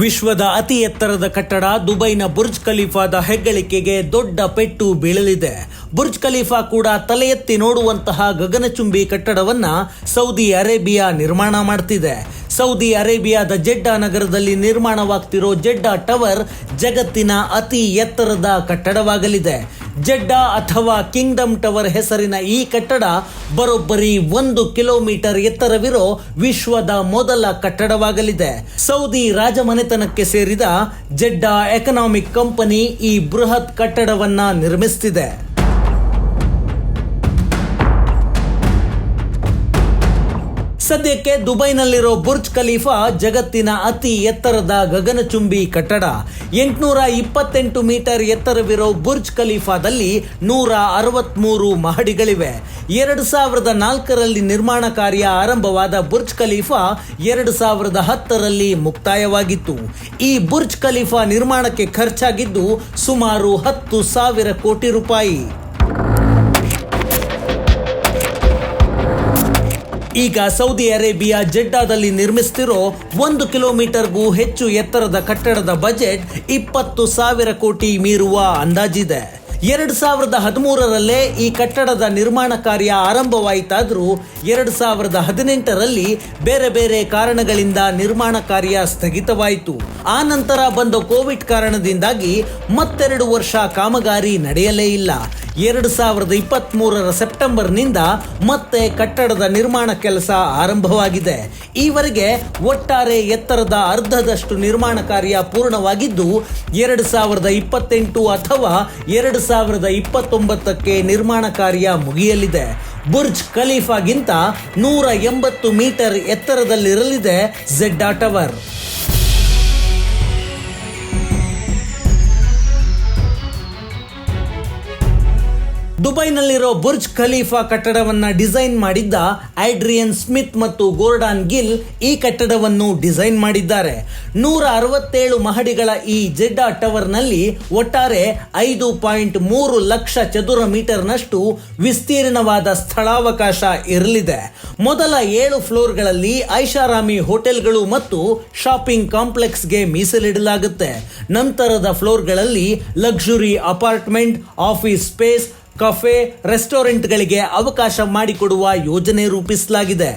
ವಿಶ್ವದ ಅತಿ ಎತ್ತರದ ಕಟ್ಟಡ ದುಬೈನ ಬುರ್ಜ್ ಖಲೀಫಾದ ಹೆಗ್ಗಳಿಕೆಗೆ ದೊಡ್ಡ ಪೆಟ್ಟು ಬೀಳಲಿದೆ. ಬುರ್ಜ್ ಖಲೀಫಾ ಕೂಡ ತಲೆ ಎತ್ತಿ ನೋಡುವಂತಹ ಗಗನಚುಂಬಿ ಕಟ್ಟಡವನ್ನ ಸೌದಿ ಅರೇಬಿಯಾ ನಿರ್ಮಾಣ ಮಾಡ್ತಿದೆ. ಸೌದಿ ಅರೇಬಿಯಾದ ಜೆಡ್ಡಾ ನಗರದಲ್ಲಿ ನಿರ್ಮಾಣವಾಗ್ತಿರೋ ಜೆಡ್ಡಾ ಟವರ್ ಜಗತ್ತಿನ ಅತಿ ಎತ್ತರದ ಕಟ್ಟಡವಾಗಲಿದೆ. ಜೆಡ್ಡಾ ಅಥವಾ ಕಿಂಗ್ಡಮ್ ಟವರ್ ಹೆಸರಿನ ಈ ಕಟ್ಟಡ ಬರೋಬ್ಬರಿ ಒಂದು ಕಿಲೋಮೀಟರ್ ಎತ್ತರವಿರೋ ವಿಶ್ವದ ಮೊದಲ ಕಟ್ಟಡವಾಗಲಿದೆ. ಸೌದಿ ರಾಜಮನೆತನಕ್ಕೆ ಸೇರಿದ ಜೆಡ್ಡಾ ಎಕನಾಮಿಕ್ ಕಂಪನಿ ಈ ಬೃಹತ್ ಕಟ್ಟಡವನ್ನ ನಿರ್ಮಿಸ್ತಿದೆ. ಸದ್ಯಕ್ಕೆ ದುಬೈನಲ್ಲಿರೋ ಬುರ್ಜ್ ಖಲೀಫಾ ಜಗತ್ತಿನ ಅತಿ ಎತ್ತರದ ಗಗನಚುಂಬಿ ಕಟ್ಟಡ. ಎಂಟುನೂರ ಇಪ್ಪತ್ತೆಂಟು ಮೀಟರ್ ಎತ್ತರವಿರೋ ಬುರ್ಜ್ ಖಲೀಫಾದಲ್ಲಿ ನೂರ ಅರವತ್ಮೂರು ಮಹಡಿಗಳಿವೆ. ಎರಡು ಸಾವಿರದ ನಾಲ್ಕರಲ್ಲಿ ನಿರ್ಮಾಣ ಕಾರ್ಯ ಆರಂಭವಾದ ಬುರ್ಜ್ ಖಲೀಫಾ ಎರಡು ಸಾವಿರದ ಹತ್ತರಲ್ಲಿ ಮುಕ್ತಾಯವಾಗಿತ್ತು. ಈ ಬುರ್ಜ್ ಖಲೀಫಾ ನಿರ್ಮಾಣಕ್ಕೆ ಖರ್ಚಾಗಿದ್ದು ಸುಮಾರು ಹತ್ತು ಸಾವಿರ ಕೋಟಿ ರೂಪಾಯಿ. ಈಗ ಸೌದಿ ಅರೇಬಿಯಾ ಜೆಡ್ಡಾದಲ್ಲಿ ನಿರ್ಮಿಸ್ತಿರೋ ಒಂದು ಕಿಲೋಮೀಟರ್ಗೂ ಹೆಚ್ಚು ಎತ್ತರದ ಕಟ್ಟಡದ ಬಜೆಟ್ ಇಪ್ಪತ್ತು ಸಾವಿರ ಕೋಟಿ ಮೀರುವ ಅಂದಾಜಿದೆ. ಎರಡು ಸಾವಿರದ ಹದಿಮೂರರಲ್ಲೇ ಈ ಕಟ್ಟಡದ ನಿರ್ಮಾಣ ಕಾರ್ಯ ಆರಂಭವಾಯಿತಾದರೂ ಎರಡು ಸಾವಿರದ ಹದಿನೆಂಟರಲ್ಲಿ ಬೇರೆ ಬೇರೆ ಕಾರಣಗಳಿಂದ ನಿರ್ಮಾಣ ಕಾರ್ಯ ಸ್ಥಗಿತವಾಯಿತು. ಆ ನಂತರ ಬಂದ ಕೋವಿಡ್ ಕಾರಣದಿಂದಾಗಿ ಮತ್ತೆರಡು ವರ್ಷ ಕಾಮಗಾರಿ ನಡೆಯಲೇ ಇಲ್ಲ. ಎರಡು ಸಾವಿರದ ಇಪ್ಪತ್ತ್ ಮೂರರ ಸೆಪ್ಟೆಂಬರ್ನಿಂದ ಮತ್ತೆ ಕಟ್ಟಡದ ನಿರ್ಮಾಣ ಕೆಲಸ ಆರಂಭವಾಗಿದೆ. ಈವರೆಗೆ ಒಟ್ಟಾರೆ ಎತ್ತರದ ಅರ್ಧದಷ್ಟು ನಿರ್ಮಾಣ ಕಾರ್ಯ ಪೂರ್ಣವಾಗಿದ್ದು, ಎರಡು ಸಾವಿರದ ಇಪ್ಪತ್ತೆಂಟು ಅಥವಾ ಎರಡು ಸಾವಿರದ ಇಪ್ಪತ್ತೊಂಬತ್ತಕ್ಕೆ ನಿರ್ಮಾಣ ಕಾರ್ಯ ಮುಗಿಯಲಿದೆ. ಬುರ್ಜ್ ಖಲೀಫಾಗಿಂತ ನೂರ ಎಂಬತ್ತು ಮೀಟರ್ ಎತ್ತರದಲ್ಲಿರಲಿದೆ ಝೆಡ್ಡಾ ಟವರ್ ದುಬೈನಲ್ಲಿರೋ ಬುರ್ಜ್ ಖಲೀಫಾ ಕಟ್ಟಡವನ್ನ ಡಿಸೈನ್ ಮಾಡಿದ್ದ ಐಡ್ರಿಯನ್ ಸ್ಮಿತ್ ಮತ್ತು ಗೋರ್ಡಾನ್ ಗಿಲ್ ಈ ಕಟ್ಟಡವನ್ನು ಡಿಸೈನ್ ಮಾಡಿದ್ದಾರೆ. ನೂರ ಅರವತ್ತೇಳು ಮಹಡಿಗಳ ಈ ಜೆಡ್ಡಾ ಟವರ್ನಲ್ಲಿ ಒಟ್ಟಾರೆ ಐದು ಪಾಯಿಂಟ್ ಮೂರು ಲಕ್ಷ ಚದುರ ಮೀಟರ್ನಷ್ಟು ವಿಸ್ತೀರ್ಣವಾದ ಸ್ಥಳಾವಕಾಶ ಇರಲಿದೆ. ಮೊದಲ ಏಳು ಫ್ಲೋರ್ಗಳಲ್ಲಿ ಐಷಾರಾಮಿ ಹೋಟೆಲ್ಗಳು ಮತ್ತು ಶಾಪಿಂಗ್ ಕಾಂಪ್ಲೆಕ್ಸ್ಗೆ ಮೀಸಲಿಡಲಾಗುತ್ತೆ. ನಂತರದ ಫ್ಲೋರ್ಗಳಲ್ಲಿ luxury apartment, office space cafe ರೆಸ್ಟೋರೆಂಟ್ಗಳಿಗೆ ಅವಕಾಶ ಮಾಡಿಕೊಡುವ ಯೋಜನೆ ರೂಪಿಸಲಾಗಿದೆ.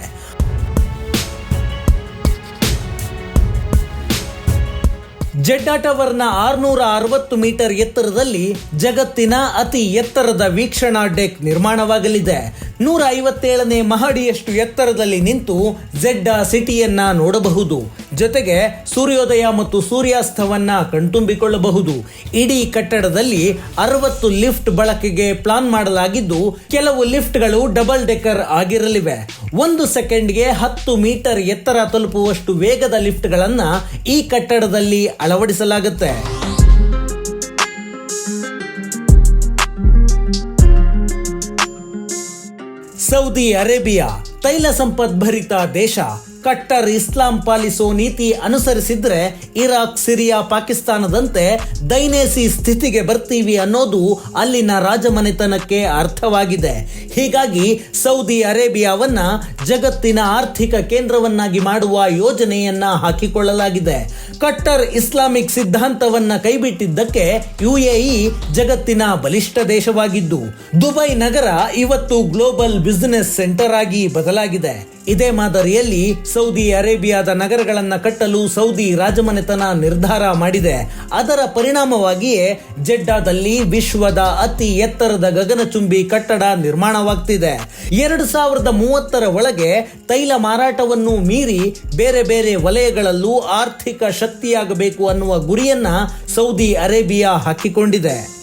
ಜೆಡ್ಡಾ ಟವರ್ನ ಆರುನೂರ ಅರವತ್ತು ಮೀಟರ್ ಎತ್ತರದಲ್ಲಿ ಜಗತ್ತಿನ ಅತಿ ಎತ್ತರದ ವೀಕ್ಷಣಾ ಡೆಕ್ ನಿರ್ಮಾಣವಾಗಲಿದೆ. ನೂರ ಐವತ್ತೇಳನೇ ಮಹಡಿಯಷ್ಟು ಎತ್ತರದಲ್ಲಿ ನಿಂತು ಜೆಡ್ಡಾ ಸಿಟಿಯನ್ನ ನೋಡಬಹುದು. ಜೊತೆಗೆ ಸೂರ್ಯೋದಯ ಮತ್ತು ಸೂರ್ಯಾಸ್ತವನ್ನ ಕಣ್ತುಂಬಿಕೊಳ್ಳಬಹುದು. ಇಡೀ ಕಟ್ಟಡದಲ್ಲಿ ಅರವತ್ತು ಲಿಫ್ಟ್ ಬಳಕೆಗೆ ಪ್ಲಾನ್ ಮಾಡಲಾಗಿದ್ದು, ಕೆಲವು ಲಿಫ್ಟ್ಗಳು ಡಬಲ್ ಡೆಕರ್ ಆಗಿರಲಿವೆ. ಒಂದು ಸೆಕೆಂಡ್ಗೆ ಹತ್ತು ಮೀಟರ್ ಎತ್ತರ ತಲುಪುವಷ್ಟು ವೇಗದ ಲಿಫ್ಟ್ಗಳನ್ನು ಈ ಕಟ್ಟಡದಲ್ಲಿ ಅಳವಡಿಸಲಾಗುತ್ತೆ. ಸೌದಿ ಅರೇಬಿಯಾ, ತೈಲ ಸಂಪದ್ಭರಿತ ದೇಶ. ಕಟ್ಟರ್ ಇಸ್ಲಾಂ ಪಾಲಿಸೋ ನೀತಿ ಅನುಸರಿಸಿದ್ರೆ ಇರಾಕ್, ಸಿರಿಯಾ, ಪಾಕಿಸ್ತಾನದಂತೆ ದೈನೇಸಿ ಸ್ಥಿತಿಗೆ ಬರ್ತೀವಿ ಅನ್ನೋದು ಅಲ್ಲಿನ ರಾಜಮನೆತನಕ್ಕೆ ಅರ್ಥವಾಗಿದೆ. ಹೀಗಾಗಿ ಸೌದಿ ಅರೇಬಿಯಾವನ್ನ ಜಗತ್ತಿನ ಆರ್ಥಿಕ ಕೇಂದ್ರವನ್ನಾಗಿ ಮಾಡುವ ಯೋಜನೆಯನ್ನ ಹಾಕಿಕೊಳ್ಳಲಾಗಿದೆ. ಕಟ್ಟರ್ ಇಸ್ಲಾಮಿಕ್ ಸಿದ್ಧಾಂತವನ್ನ ಕೈಬಿಟ್ಟಿದ್ದಕ್ಕೆ ಯುಎಇ ಜಗತ್ತಿನ ಬಲಿಷ್ಠ ದೇಶವಾಗಿದ್ದು, ದುಬೈ ನಗರ ಇವತ್ತು ಗ್ಲೋಬಲ್ ಬಿಸಿನೆಸ್ ಸೆಂಟರ್ ಆಗಿ ಬದಲಾಗಿದೆ. ಇದೇ ಮಾದರಿಯಲ್ಲಿ ಸೌದಿ ಅರೇಬಿಯಾದ ನಗರಗಳನ್ನು ಕಟ್ಟಲು ಸೌದಿ ರಾಜಮನೆತನ ನಿರ್ಧಾರ ಮಾಡಿದೆ. ಅದರ ಪರಿಣಾಮವಾಗಿಯೇ ಜೆಡ್ಡಾದಲ್ಲಿ ವಿಶ್ವದ ಅತಿ ಎತ್ತರದ ಗಗನಚುಂಬಿ ಕಟ್ಟಡ ನಿರ್ಮಾಣವಾಗ್ತಿದೆ. ಎರಡು ಸಾವಿರದ ಮೂವತ್ತರ ಒಳಗೆ ತೈಲ ಮಾರಾಟವನ್ನು ಮೀರಿ ಬೇರೆ ಬೇರೆ ವಲಯಗಳಲ್ಲೂ ಆರ್ಥಿಕ ಶಕ್ತಿಯಾಗಬೇಕು ಅನ್ನುವ ಗುರಿಯನ್ನ ಸೌದಿ ಅರೇಬಿಯಾ ಹಾಕಿಕೊಂಡಿದೆ.